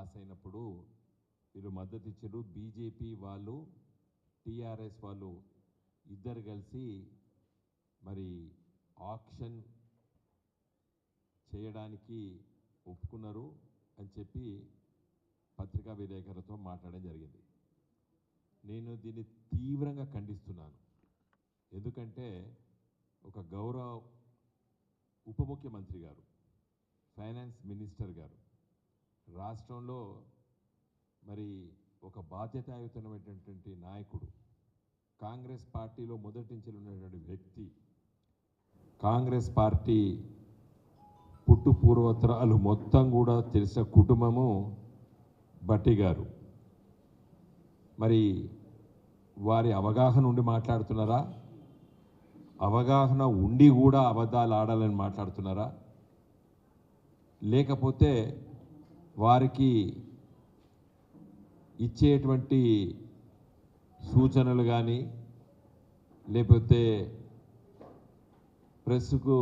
Pass అయినప్పుడు వీళ్ళు మద్దతు ఇచ్చారు బీజేపీ వాళ్ళు టీఆర్ఎస్ వాళ్ళు ఇద్దరు కలిసి మరి ఆక్షన్ చేయడానికి ఒప్పుకున్నారు అని చెప్పి పత్రికా విలేకరులతో మాట్లాడడం జరిగింది. నేను దీన్ని తీవ్రంగా ఖండిస్తున్నాను. ఎందుకంటే ఒక గౌరవ ఉప ముఖ్యమంత్రి గారు ఫైనాన్స్ మినిస్టర్ గారు రాష్ట్రంలో మరి ఒక బాధ్యతాయుతమైనటువంటి నాయకుడు కాంగ్రెస్ పార్టీలో మొదటి నుంచి ఉన్నటువంటి వ్యక్తి కాంగ్రెస్ పార్టీ పుట్టు పూర్వత్రాలు మొత్తం కూడా తెలిసిన కుటుంబము భట్టి గారు. మరి వారి అవగాహన ఉండి మాట్లాడుతున్నారా? అవగాహన ఉండి కూడా అబద్ధాలు ఆడాలని మాట్లాడుతున్నారా? లేకపోతే వారికి ఇచ్చేటువంటి సూచనలు కానీ లేకపోతే ప్రెస్కు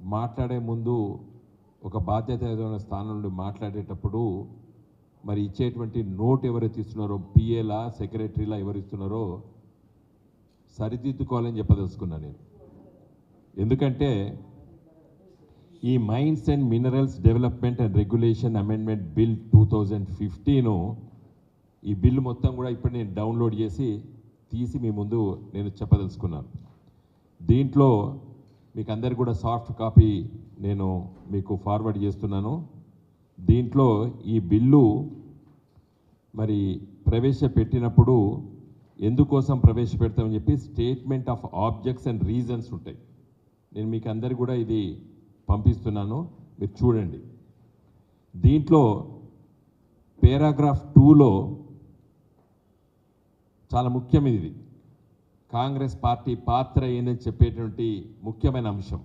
మాట్లాడే ముందు ఒక బాధ్యత స్థానం నుండి మాట్లాడేటప్పుడు మరి ఇచ్చేటువంటి నోట్ ఎవరైతే ఇస్తున్నారో పిఏలా సెక్రటరీలా ఎవరు ఇస్తున్నారో సరిదిద్దుకోవాలని చెప్పదలుచుకున్నాను నేను. ఎందుకంటే ఈ mines and minerals development and regulation amendment bill two thousand fifteen ఈ బిల్లు మొత్తం కూడా ఇప్పుడు నేను డౌన్లోడ్ చేసి తీసి మీ ముందు నేను చెప్పదలుచుకున్నాను. దీంట్లో మీకు అందరికి కూడా సాఫ్ట్ కాపీ నేను మీకు ఫార్వర్డ్ చేస్తున్నాను. దీంట్లో ఈ బిల్లు మరి ప్రవేశపెట్టినప్పుడు ఎందుకోసం ప్రవేశపెడతామని చెప్పి statement of objects and reasons ఉంటాయి. నేను మీకు అందరికి కూడా ఇది పంపిస్తున్నాను మీరు చూడండి. దీంట్లో పేరాగ్రాఫ్ టూలో చాలా ముఖ్యమైనది ఇది. కాంగ్రెస్ పార్టీ పాత్ర ఏందని చెప్పేటువంటి ముఖ్యమైన అంశం.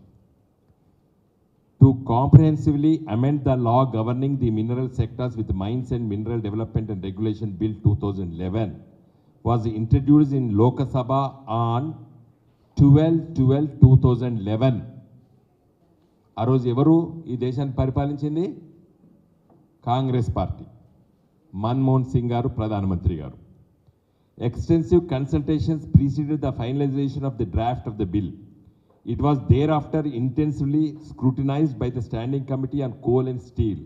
To comprehensively amend the law governing the mineral sectors with mines and mineral development and regulation bill two thousand eleven was introduced in Lok Sabha on twelve twelve two thousand eleven. ఆ రోజు ఎవరు ఈ దేశాన్ని పరిపాలించింది? Congress party. Manmohan Singh గారు ప్రధానమంత్రి గారు. Extensive consultations preceded the finalisation of the draft of the bill it was thereafter intensively scrutinised by the standing committee on coal and steel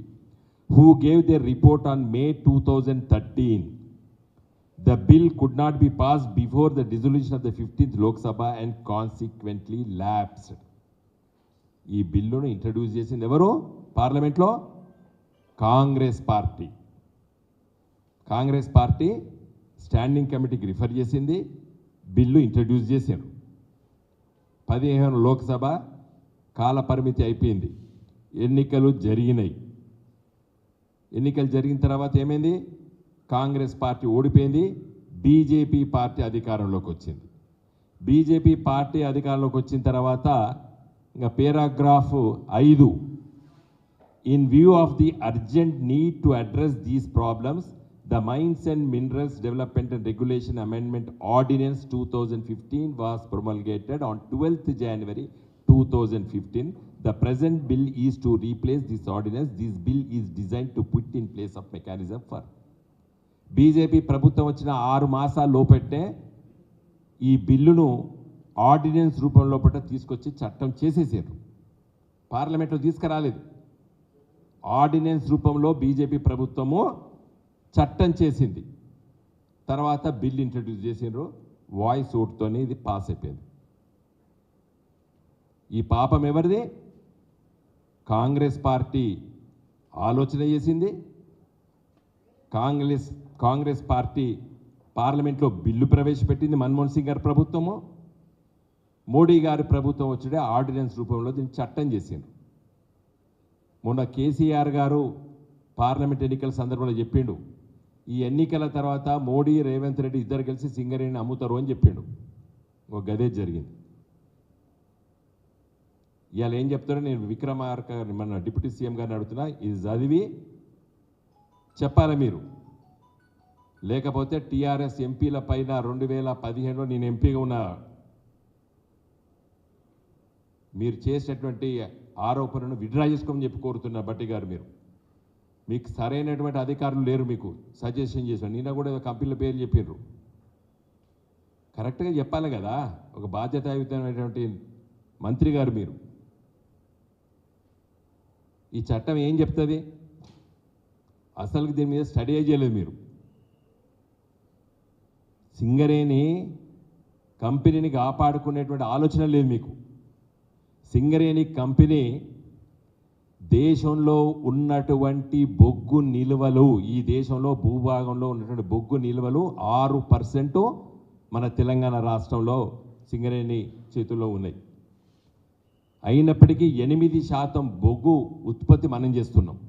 who gave their report on May two thousand thirteen the bill could not be pass before the dissolution of the fifteenth Lok Sabha and consequently lapsed ఈ బిల్లును introduce చేసింది ఎవరు? పార్లమెంట్లో Congress party. Congress party standing కమిటీకి refer చేసింది bill introduce చేశారు. పదిహేను లోక్సభ కాల పరిమితి అయిపోయింది. ఎన్నికలు జరిగినాయి. ఎన్నికలు జరిగిన తర్వాత ఏమైంది? కాంగ్రెస్ పార్టీ ఓడిపోయింది బీజేపీ పార్టీ అధికారంలోకి వచ్చింది. బీజేపీ పార్టీ అధికారంలోకి వచ్చిన తర్వాత ఇంకా పేరాగ్రాఫ్ ఐదు. In view of the urgent need to address these problems the mines and minerals development and regulation amendment ordinance two thousand fifteen was promulgated on twelfth January two thousand fifteen the present bill is to replace this ordinance this bill is design to put in place of mechanism for BJP ప్రభుత్వం వచ్చిన ఆరు మాసాల లోపెట్టే ఈ బిల్లును ordinance రూపంలో పట్ట తీసుకొచ్చి చట్టం చేసేసారు. పార్లమెంట్లో తీసుకురాలేదు. ఆర్డినెన్స్ రూపంలో బీజేపీ ప్రభుత్వము చట్టం చేసింది. తర్వాత బిల్ ఇంట్రడ్యూస్ చేసినారు వాయిస్ ఓట్తోనే ఇది పాస్ అయిపోయింది. ఈ పాపం ఎవరిది? కాంగ్రెస్ పార్టీ ఆలోచన చేసింది. కాంగ్రెస్ కాంగ్రెస్ పార్టీ పార్లమెంట్లో బిల్లు ప్రవేశపెట్టింది మన్మోహన్ సింగ్ గారి ప్రభుత్వము. మోడీ గారి ప్రభుత్వం వచ్చే ఆర్డినెన్స్ రూపంలో దీన్ని చట్టం చేసిండు మొన్న కేసీఆర్ గారు పార్లమెంట్ ఎన్నికల సందర్భంలో చెప్పిండు ఈ ఎన్నికల తర్వాత మోడీ రేవంత్ రెడ్డి ఇద్దరు కలిసి సింగరేణిని అమ్ముతారు అని చెప్పిండు. ఒక గదే జరిగింది. ఇవాళ ఏం చెప్తారో నేను విక్రమార్క మన డిప్యూటీ సీఎం గారిని అడుగుతున్నా ఇది చదివి చెప్పాలి మీరు? లేకపోతే టీఆర్ఎస్ ఎంపీల పైన రెండు వేల పదిహేనులో నేను ఎంపీగా ఉన్నా మీరు చేసినటువంటి ఆరోపణను విడ్రా చేసుకోమని చెప్పి కోరుతున్నా బట్టి గారు మీరు. మీకు సరైనటువంటి అధికారులు లేరు మీకు. సజెషన్ చేశాను నిన్న కూడా ఏదో కంపెనీల పేరు చెప్పారు కరెక్ట్గా చెప్పాలి కదా. ఒక బాధ్యతాయుతమైనటువంటి మంత్రి గారు మీరు. ఈ చట్టం ఏం చెప్తుంది? అసలు దీని మీద స్టడీ చేయలేదు మీరు. సింగరేణి కంపెనీని కాపాడుకునేటువంటి ఆలోచన లేదు మీకు. సింగరేణి కంపెనీ దేశంలో ఉన్నటువంటి బొగ్గు నిల్వలు ఈ దేశంలో భూభాగంలో ఉన్నటువంటి బొగ్గు నిల్వలు ఆరు పర్సెంట్ మన తెలంగాణ రాష్ట్రంలో సింగరేణి చేతుల్లో ఉన్నాయి. అయినప్పటికీ ఎనిమిది శాతం బొగ్గు ఉత్పత్తి మనం చేస్తున్నాం.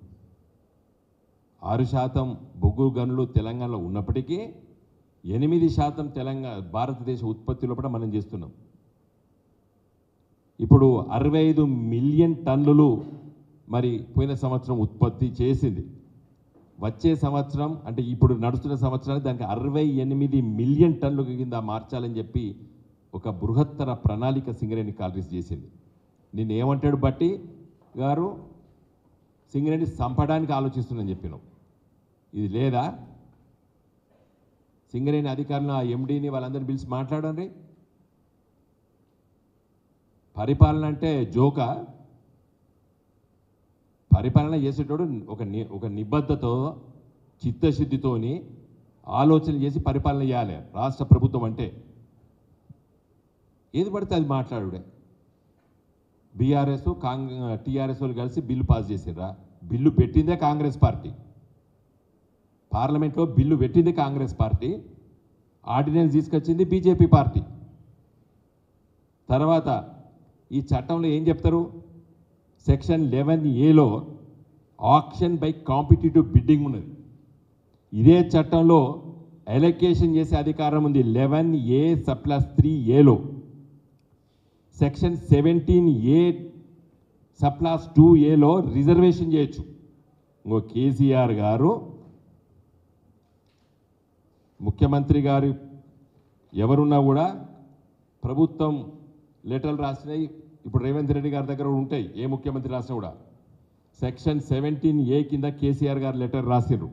ఆరు శాతం బొగ్గు గనులు తెలంగాణలో ఉన్నప్పటికీ ఎనిమిది శాతం తెలంగాణ భారతదేశ ఉత్పత్తి లోపల మనం చేస్తున్నాం. ఇప్పుడు అరవై ఐదు మిలియన్ టన్నులు మరి పోయిన సంవత్సరం ఉత్పత్తి చేసింది. వచ్చే సంవత్సరం అంటే ఇప్పుడు నడుస్తున్న సంవత్సరానికి దానికి అరవై ఎనిమిది మిలియన్ టన్నుల కింద మార్చాలని చెప్పి ఒక బృహత్తర ప్రణాళిక సింగరేణి కాలరీస్ చేసింది. నేను ఏమంటాడు బట్టి గారు? సింగరేణి చంపడానికి ఆలోచిస్తుందని చెప్పినాం. ఇది లేదా? సింగరేణి అధికారులు ఆ ఎండీని వాళ్ళందరినీ పిలిచి మాట్లాడండి. పరిపాలన అంటే జోక? పరిపాలన చేసేటోడు ఒక ని ఒక నిబద్ధతో చిత్తశుద్ధితోని ఆలోచన చేసి పరిపాలన చేయాలి. రాష్ట్ర ప్రభుత్వం అంటే. ఏది పడితే అది మాట్లాడుడే. బీఆర్ఎస్ కాంగ్రెస్ టీఆర్ఎస్ వాళ్ళు కలిసి బిల్లు పాస్ చేసిర్రా? బిల్లు పెట్టిందే కాంగ్రెస్ పార్టీ. పార్లమెంట్లో బిల్లు పెట్టింది కాంగ్రెస్ పార్టీ. ఆర్డినెన్స్ తీసుకొచ్చింది బీజేపీ పార్టీ. తర్వాత ఈ చట్టంలో ఏం చెప్తారు? సెక్షన్ లెవెన్ ఏలో ఆక్షన్ బై కాంపిటేటివ్ బిడ్డింగ్ ఉన్నది. ఇదే చట్టంలో ఎలకేషన్ చేసే అధికారం ఉంది లెవెన్ ఏ సప్లస్ త్రీ ఏలో. సెక్షన్ సెవెంటీన్ ఏ సప్లాస్ టూ ఏలో రిజర్వేషన్ చేయొచ్చు. ఇంకో కేసీఆర్ గారు ముఖ్యమంత్రి గారు ఎవరున్నా కూడా ప్రభుత్వం లెటర్లు రాసినాయి ఇప్పుడు రేవంత్ రెడ్డి గారి దగ్గర కూడా ఉంటాయి ఏ ముఖ్యమంత్రి రాసినా కూడా. సెక్షన్ సెవెంటీన్ ఏ కింద కేసీఆర్ గారు లెటర్ రాసిర్రు.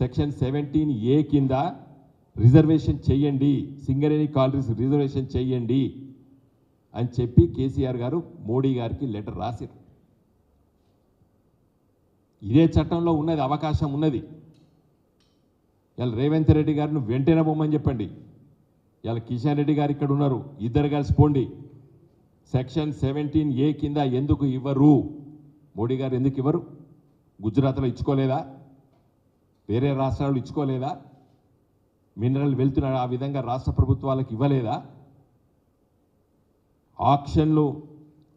సెక్షన్ సెవెంటీన్ ఏ కింద రిజర్వేషన్ చెయ్యండి సింగరేణి కాలరీస్ రిజర్వేషన్ చెయ్యండి అని చెప్పి కేసీఆర్ గారు మోడీ గారికి లెటర్ రాసిరు ఇదే చట్టంలో ఉన్నది అవకాశం ఉన్నది. ఇలా రేవంత్ రెడ్డి గారిని వెంటనే పోమని చెప్పండి. ఇలా కిషన్ రెడ్డి గారు ఇక్కడ ఉన్నారు ఇద్దరు కలిసి పోండి. సెక్షన్ సెవెంటీన్ ఏ కింద ఎందుకు ఇవ్వరు? మోడీ గారు ఎందుకు ఇవ్వరు? గుజరాత్లో ఇచ్చుకోలేదా? వేరే రాష్ట్రాలు ఇచ్చుకోలేదా? మినరల్ వెళ్తున్నాడు ఆ విధంగా రాష్ట్ర ప్రభుత్వాలకు ఇవ్వలేదా? ఆక్షన్లు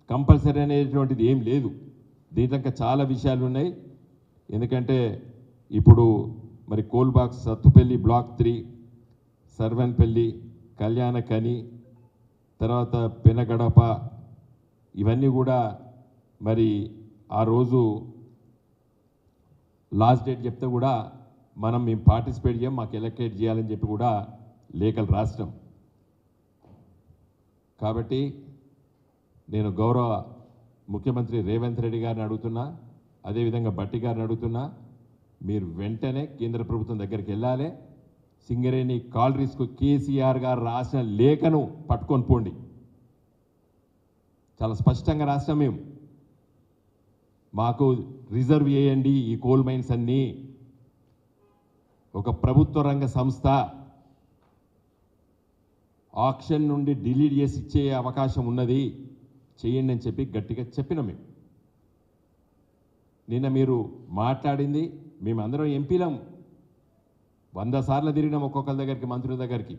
కంపల్సరీ అనేటువంటిది ఏం లేదు. దీంట్లో చాలా విషయాలు ఉన్నాయి. ఎందుకంటే ఇప్పుడు మరి coal blocks Sathupalli block three Sarvanpalli Kalyankhani తర్వాత పెనగడప ఇవన్నీ కూడా మరి ఆ రోజు లాస్ట్ డేట్ చెప్తే కూడా మనం మేము పార్టిసిపేట్ చేయం మాకు ఎలక్టేట్ చేయాలని చెప్పి కూడా లేఖలు రాష్ట్రం కాబట్టి నేను గౌరవ ముఖ్యమంత్రి రేవంత్ రెడ్డి గారిని అడుగుతున్నా అదేవిధంగా బట్టి గారిని అడుగుతున్నా మీరు వెంటనే కేంద్ర ప్రభుత్వం దగ్గరికి వెళ్ళాలి. సింగరేణి కాలరీస్కు కేసీఆర్ గారు రాసిన లేఖను పట్టుకొని పోండి. చాలా స్పష్టంగా రాసినాం మేము. మాకు రిజర్వ్ చేయండి ఈ కోల్ మైన్స్ అన్నీ. ఒక ప్రభుత్వ రంగ సంస్థ ఆక్షన్ నుండి డిలీట్ చేసి ఇచ్చే అవకాశం ఉన్నది. చేయండి అని చెప్పి గట్టిగా చెప్పినాం మేము. నిన్న మీరు మాట్లాడింది మేమందరం ఎంపీలం. వంద సార్లు తిరిగినాం ఒక్కొక్కరి దగ్గరికి మంత్రుల దగ్గరికి.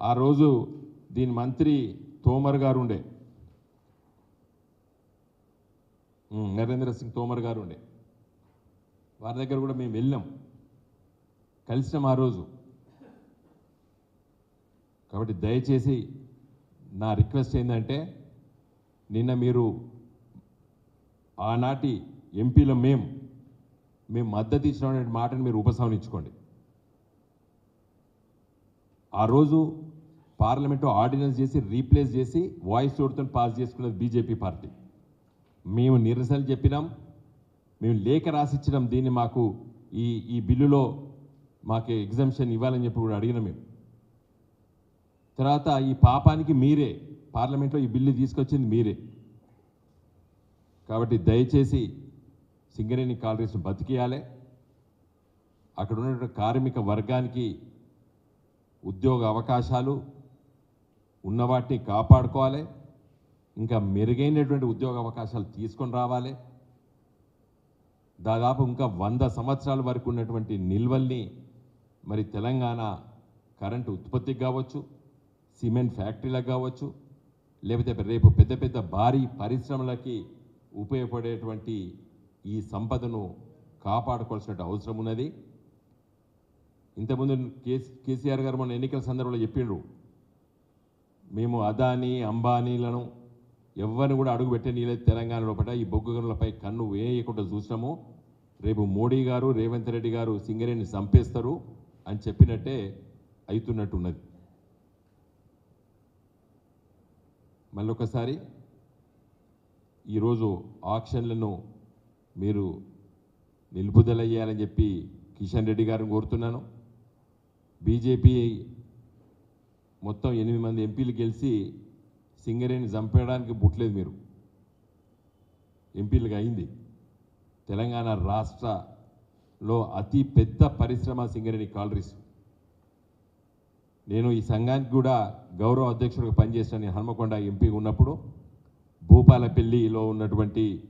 ఆ రోజు దీని మంత్రి తోమర్ గారు ఉండే. నరేంద్ర సింగ్ తోమర్ గారు ఉండే. వారి దగ్గర కూడా మేము వెళ్ళాం. కలిసినాం ఆ రోజు. కాబట్టి దయచేసి నా రిక్వెస్ట్ ఏంటంటే నిన్న మీరు ఆనాటి ఎంపీల మేము మేము మద్దతు ఇచ్చిన మాటను మీరు ఉపసంహరించుకోండి. ఆ రోజు పార్లమెంటు ఆర్డినెన్స్ చేసి రీప్లేస్ చేసి వాయిస్ ఓటుతో పాస్ చేసుకున్నది బీజేపీ పార్టీ. మేము నిరసనలు చెప్పినాం మేము లేఖ రాసిచ్చినాం దీన్ని మాకు ఈ ఈ బిల్లులో మాకు ఎగ్జామ్షన్ ఇవ్వాలని చెప్పి కూడా అడిగిన మేము. తర్వాత ఈ పాపానికి మీరే పార్లమెంట్లో ఈ బిల్లు తీసుకొచ్చింది మీరే. కాబట్టి దయచేసి సింగరేణి కాలరీస్ బతికియాలి. అక్కడ ఉన్నటువంటి కార్మిక వర్గానికి ఉద్యోగ అవకాశాలు ఉన్న వాటిని కాపాడుకోవాలి. ఇంకా మెరుగైనటువంటి ఉద్యోగ అవకాశాలు తీసుకొని రావాలి. దాదాపు ఇంకా వంద సంవత్సరాల వరకు ఉన్నటువంటి నిల్వల్ని మరి తెలంగాణ కరెంటు ఉత్పత్తికి కావచ్చు సిమెంట్ ఫ్యాక్టరీలకు కావచ్చు లేకపోతే రేపు పెద్ద పెద్ద భారీ పరిశ్రమలకి ఉపయోగపడేటువంటి ఈ సంపదను కాపాడుకోవాల్సిన అవసరం ఉన్నది. ఇంతకుముందు కేసీ కేసీఆర్ గారు మన ఎన్నికల సందర్భంలో చెప్పిండ్రు. మేము అదానీ అంబానీలను ఎవరిని కూడా అడుగు పెట్టే తెలంగాణ లోపల ఈ బొగ్గు గనులపై కన్ను వేయకుండా చూసినాము. రేపు మోడీ గారు రేవంత్ రెడ్డి గారు సింగరేణిని చంపేస్తారు అని చెప్పినట్టే అవుతున్నట్టున్నది మళ్ళీ ఒకసారి ఈరోజు ఆక్షన్లను మీరు నిలుపుదలయ్యాలని చెప్పి కిషన్ రెడ్డి గారిని కోరుతున్నాను. బీజేపీ మొత్తం ఎనిమిది మంది ఎంపీలు గెలిచి సింగరేణి చంపేయడానికి పుట్టలేదు మీరు. ఎంపీలుగా అయింది. తెలంగాణ రాష్ట్రలో అతి పెద్ద పరిశ్రమ సింగరేణి కాలరీస్. నేను ఈ సంఘానికి కూడా గౌరవ అధ్యక్షుడిగా పనిచేసిన నేను హన్మకొండ ఎంపీ ఉన్నప్పుడు భూపాలపల్లిలో ఉన్నటువంటి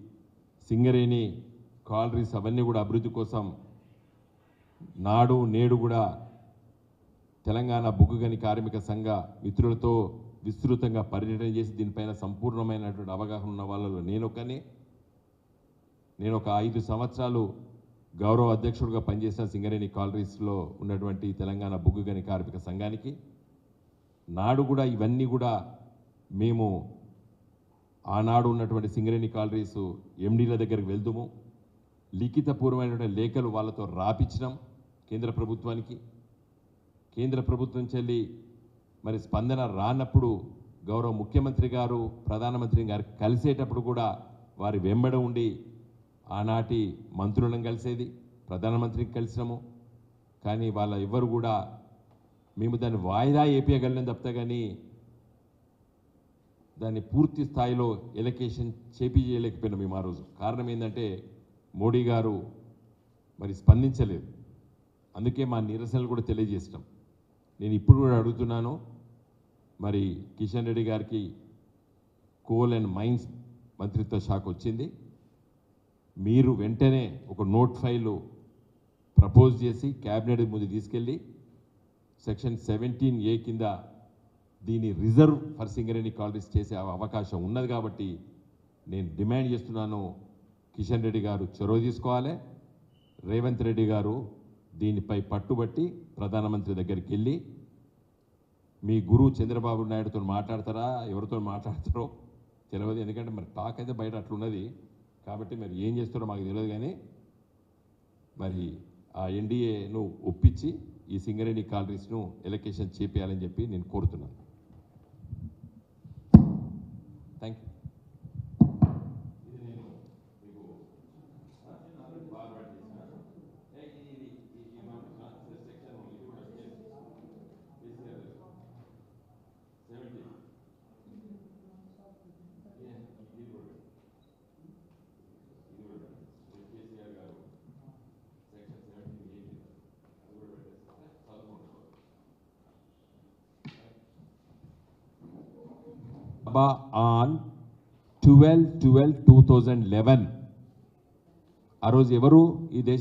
సింగరేణి కాలరీస్ అవన్నీ కూడా అభివృద్ధి కోసం నాడు నేడు కూడా తెలంగాణ బొగ్గుగని కార్మిక సంఘ మిత్రులతో విస్తృతంగా పర్యటన చేసి దీనిపైన సంపూర్ణమైనటువంటి అవగాహన ఉన్న వాళ్ళలో నేను ఒకనే నేను ఒక ఐదు సంవత్సరాలు గౌరవ అధ్యక్షుడిగా పనిచేసిన సింగరేణి కాలరీస్లో ఉన్నటువంటి తెలంగాణ బొగ్గుగని కార్మిక సంఘానికి. నాడు కూడా ఇవన్నీ కూడా మేము ఆనాడు ఉన్నటువంటి సింగరేణి కాలరీస్ ఎండీల దగ్గరికి వెళ్దుము. లిఖితపూర్వమైనటువంటి లేఖలు వాళ్ళతో రాపించినాం కేంద్ర ప్రభుత్వానికి. కేంద్ర ప్రభుత్వం చెల్లి మరి స్పందన రానప్పుడు గౌరవ ముఖ్యమంత్రి గారు ప్రధానమంత్రి గారు కలిసేటప్పుడు కూడా వారి వెంబడ ఉండి ఆనాటి మంత్రులను కలిసేది ప్రధానమంత్రికి కలిసినాము. కానీ వాళ్ళ ఎవ్వరు కూడా మేము దాన్ని వాయిదా ఏపీయగలం తప్పితే కానీ దాన్ని పూర్తి స్థాయిలో ఎలకేషన్ చేపించలేకపోయినాం మేము ఆ రోజు. కారణం ఏంటంటే మోడీ గారు మరి స్పందించలేదు. అందుకే మా నిరసనలు కూడా తెలియజేసినాం. నేను ఇప్పుడు కూడా అడుగుతున్నాను. మరి కిషన్ రెడ్డి గారికి కోల్ అండ్ మైన్స్ మంత్రిత్వ శాఖ వచ్చింది. మీరు వెంటనే ఒక నోట్ ఫైలు ప్రపోజ్ చేసి క్యాబినెట్ ముందు తీసుకెళ్ళి సెక్షన్ సెవెంటీన్ ఏ కింద దీన్ని రిజర్వ్ ఫర్ సింగరేణి కాలరీస్ చేసే అవకాశం ఉన్నది కాబట్టి నేను డిమాండ్ చేస్తున్నాను. కిషన్ రెడ్డి గారు చొరవ తీసుకోవాలి. రేవంత్ రెడ్డి గారు దీనిపై పట్టుబట్టి ప్రధానమంత్రి దగ్గరికి వెళ్ళి మీ గురువు చంద్రబాబు నాయుడుతో మాట్లాడతారా? ఎవరితో మాట్లాడతారో తెలియదు ఎందుకంటే మరి టాక్ అయితే బయట అట్లున్నది. కాబట్టి మరి ఏం చేస్తారో మాకు తెలియదు కానీ మరి ఆ ఎన్డీఏను ఒప్పించి ఈ సింగరేణి కాలరీస్ను ఎలకేషన్ చేపేయాలని చెప్పి నేను కోరుతున్నాను. On twelve twelve two thousand eleven ఆ రోజు ఎవరు ఈ దేశ